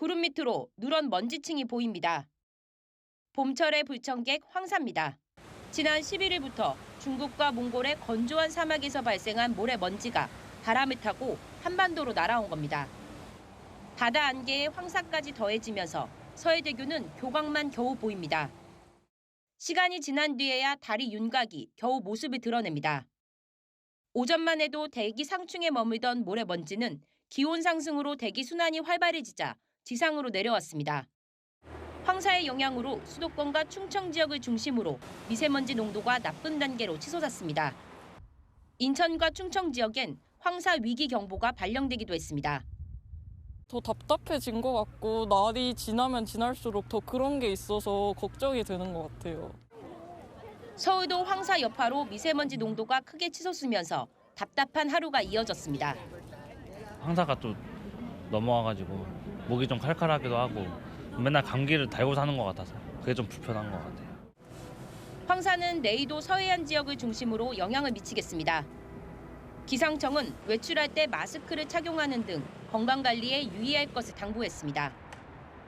구름 밑으로 누런 먼지층이 보입니다. 봄철의 불청객 황사입니다. 지난 11일부터 중국과 몽골의 건조한 사막에서 발생한 모래 먼지가 바람을 타고 한반도로 날아온 겁니다. 바다 안개에 황사까지 더해지면서 서해대교는 교각만 겨우 보입니다. 시간이 지난 뒤에야 다리 윤곽이 겨우 모습을 드러냅니다. 오전만 해도 대기 상층에 머물던 모래먼지는 기온 상승으로 대기 순환이 활발해지자 지상으로 내려왔습니다. 황사의 영향으로 수도권과 충청 지역을 중심으로 미세먼지 농도가 나쁜 단계로 치솟았습니다. 인천과 충청 지역엔 황사 위기 경보가 발령되기도 했습니다. 더 답답해진 것 같고 날이 지나면 지날수록 더 그런 게 있어서 걱정이 되는 것 같아요. 서울도 황사 여파로 미세먼지 농도가 크게 치솟으면서 답답한 하루가 이어졌습니다. 황사가 또 넘어와가지고 목이 좀 칼칼하기도 하고 맨날 감기를 달고 사는 것 같아서 그게 좀 불편한 것 같아요. 황사는 내일도 서해안 지역을 중심으로 영향을 미치겠습니다. 기상청은 외출할 때 마스크를 착용하는 등 건강 관리에 유의할 것을 당부했습니다.